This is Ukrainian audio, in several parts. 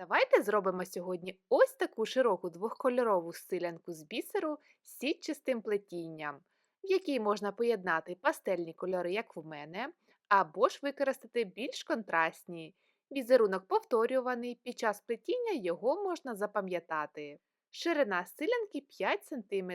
Давайте зробимо сьогодні ось таку широку двохкольорову стилянку з бісеру з сітчастим плетінням, в якій можна поєднати пастельні кольори, як в мене, або ж використати більш контрастні. Візерунок повторюваний, під час плетіння його можна запам'ятати. Ширина стилянки 5 см.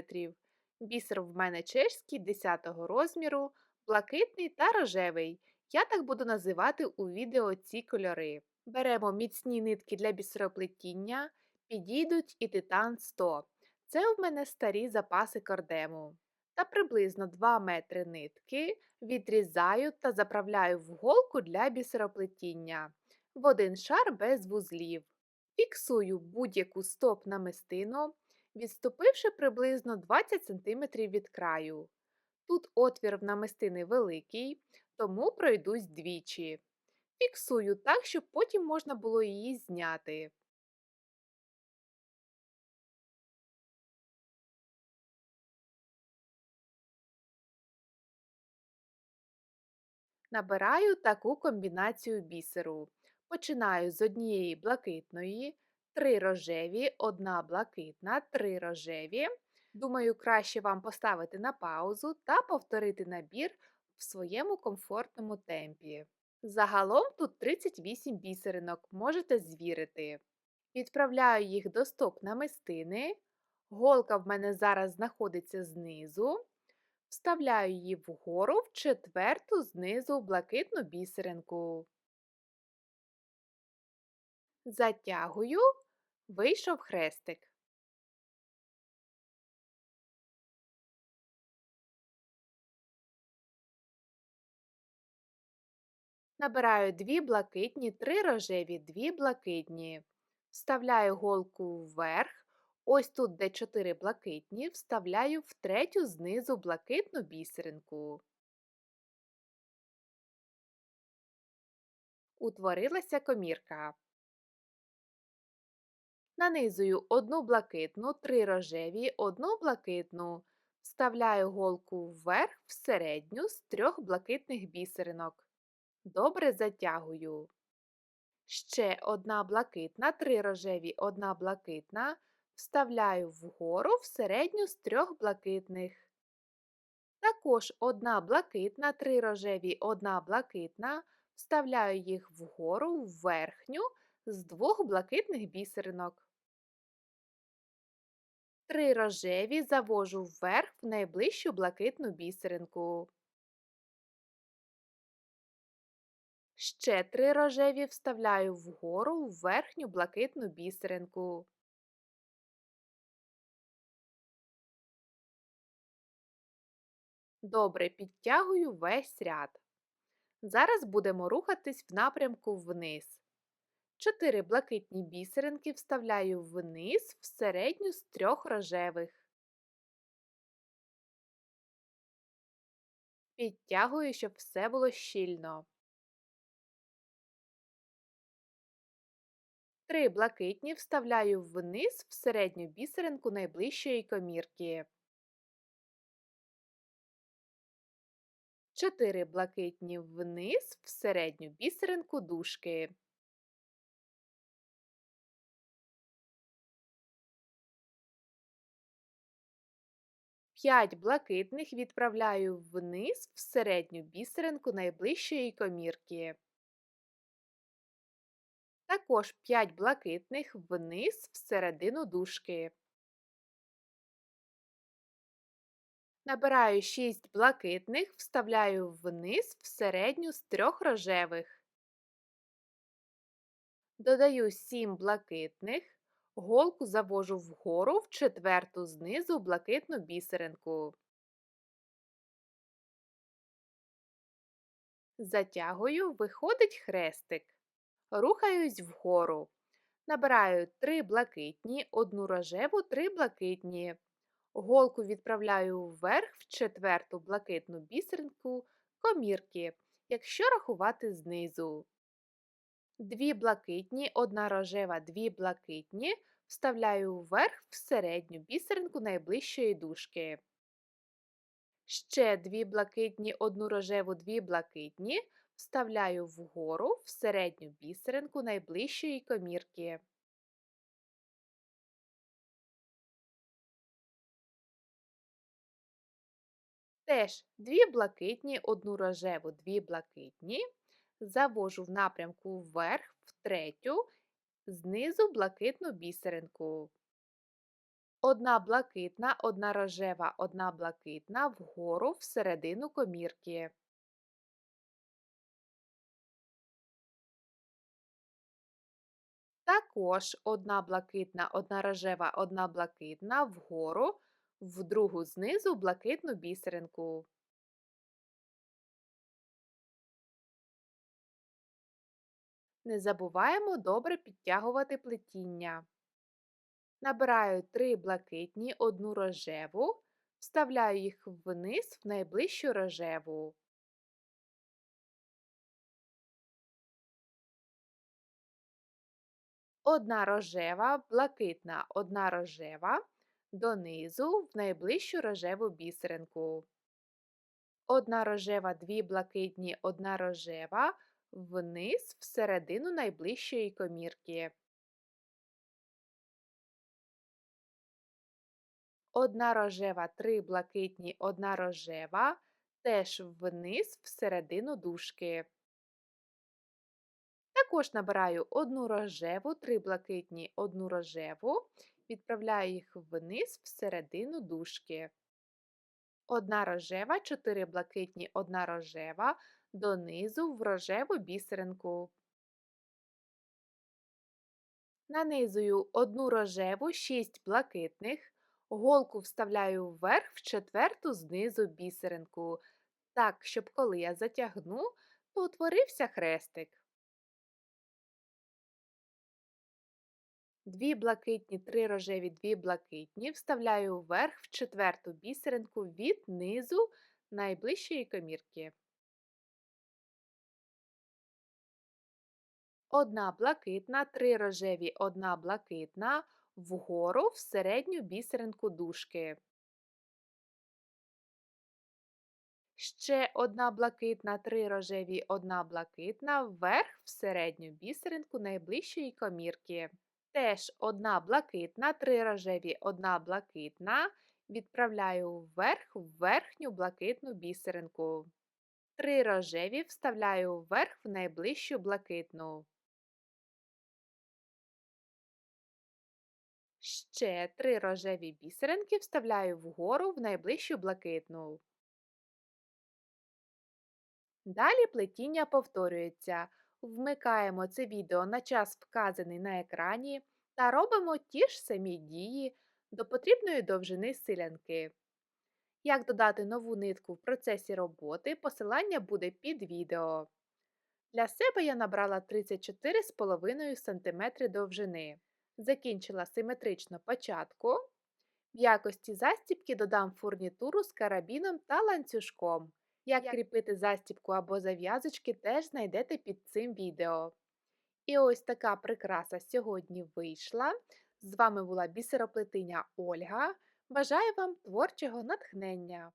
Бісер в мене чешський 10 розміру, блакитний та рожевий. Я так буду називати у відео ці кольори. Беремо міцні нитки для бісероплетіння, підійдуть і титан 100. Це в мене старі запаси кордему. Та приблизно 2 метри нитки відрізаю та заправляю в голку для бісероплетіння в один шар без вузлів. Фіксую будь-яку стоп намистину, відступивши приблизно 20 см від краю. Тут отвір в намистини великий, тому пройдусь двічі. Фіксую так, щоб потім можна було її зняти. Набираю таку комбінацію бісеру. Починаю з однієї блакитної, три рожеві, одна блакитна, три рожеві. Думаю, краще вам поставити на паузу та повторити набір в своєму комфортному темпі. Загалом тут 38 бісеринок, можете звірити. Відправляю їх до стоп намистини. Голка в мене зараз знаходиться знизу. Вставляю її вгору в четверту знизу блакитну бісеринку. Затягую, вийшов хрестик. Набираю дві блакитні, три рожеві, дві блакитні. Вставляю голку вверх. Ось тут, де 4 блакитні, вставляю в третю знизу блакитну бісеринку. Утворилася комірка. Нанизую одну блакитну, три рожеві, одну блакитну. Вставляю голку вверх в середню з трьох блакитних бісеринок. Добре затягую. Ще одна блакитна, три рожеві, одна блакитна. Вставляю вгору в середню з трьох блакитних. Також одна блакитна, три рожеві, одна блакитна. Вставляю їх вгору в верхню з двох блакитних бісеринок. Три рожеві завожу вверх в найближчу блакитну бісеринку. Ще три рожеві вставляю вгору в верхню блакитну бісеринку. Добре підтягую весь ряд. Зараз будемо рухатись в напрямку вниз. Чотири блакитні бісеринки вставляю вниз в середню з трьох рожевих. Підтягую, щоб все було щільно. Три блакитні вставляю вниз в середню бісеринку найближчої комірки. Чотири блакитні вниз в середню бісеринку дужки. П'ять блакитних відправляю вниз в середню бісеринку найближчої комірки. Також 5 блакитних вниз в середину дужки. Набираю 6 блакитних, вставляю вниз в середню з трьох рожевих. Додаю 7 блакитних, голку завожу вгору в четверту знизу блакитну бісеринку. Затягую, виходить хрестик. Рухаюсь вгору. Набираю 3 блакитні, одну рожеву, 3 блакитні. Голку відправляю вверх в четверту блакитну бісеринку комірки, якщо рахувати знизу. Дві блакитні, одна рожева, дві блакитні. Вставляю вверх в середню бісеринку найближчої дужки. Ще дві блакитні, одну рожеву, дві блакитні. Вставляю вгору в середню бісеринку найближчої комірки. Теж дві блакитні, одну рожеву, дві блакитні, завожу в напрямку вверх в третю, знизу блакитну бісеринку. Одна блакитна, одна рожева, одна блакитна вгору в середину комірки. Також одна блакитна, одна рожева, одна блакитна вгору, в другу знизу блакитну бісеринку. Не забуваємо добре підтягувати плетіння. Набираю три блакитні, одну рожеву, вставляю їх вниз в найближчу рожеву. Одна рожева, блакитна, одна рожева, донизу в найближчу рожеву бісеринку. Одна рожева, дві блакитні, одна рожева, вниз всередину найближчої комірки. Одна рожева, три блакитні, одна рожева, теж вниз всередину дужки. Також набираю одну рожеву, три блакитні, одну рожеву, відправляю їх вниз всередину дужки. Одна рожева, чотири блакитні, одна рожева, донизу в рожеву бісеринку. Нанизую одну рожеву, шість блакитних, голку вставляю вверх в четверту знизу бісеринку, так, щоб коли я затягну, то утворився хрестик. Дві блакитні, три рожеві, дві блакитні вставляю вверх в четверту бісеринку від низу найближчої комірки. Одна блакитна, три рожеві, одна блакитна, вгору в середню бісеринку дужки. Ще одна блакитна, три рожеві, одна блакитна, вверх в середню бісеринку найближчої комірки. Теж одна блакитна, три рожеві, одна блакитна. Відправляю вверх в верхню блакитну бісеринку. Три рожеві вставляю вверх в найближчу блакитну. Ще три рожеві бісеринки вставляю вгору в найближчу блакитну. Далі плетіння повторюється. Вмикаємо це відео на час вказаний на екрані та робимо ті ж самі дії до потрібної довжини силянки. Як додати нову нитку в процесі роботи, посилання буде під відео. Для себе я набрала 34,5 см довжини. Закінчила симетрично початку. В якості застібки додам фурнітуру з карабіном та ланцюжком. Як кріпити застібку або зав'язочки, теж знайдете під цим відео. І ось така прикраса сьогодні вийшла. З вами була бісероплетиня Ольга. Бажаю вам творчого натхнення!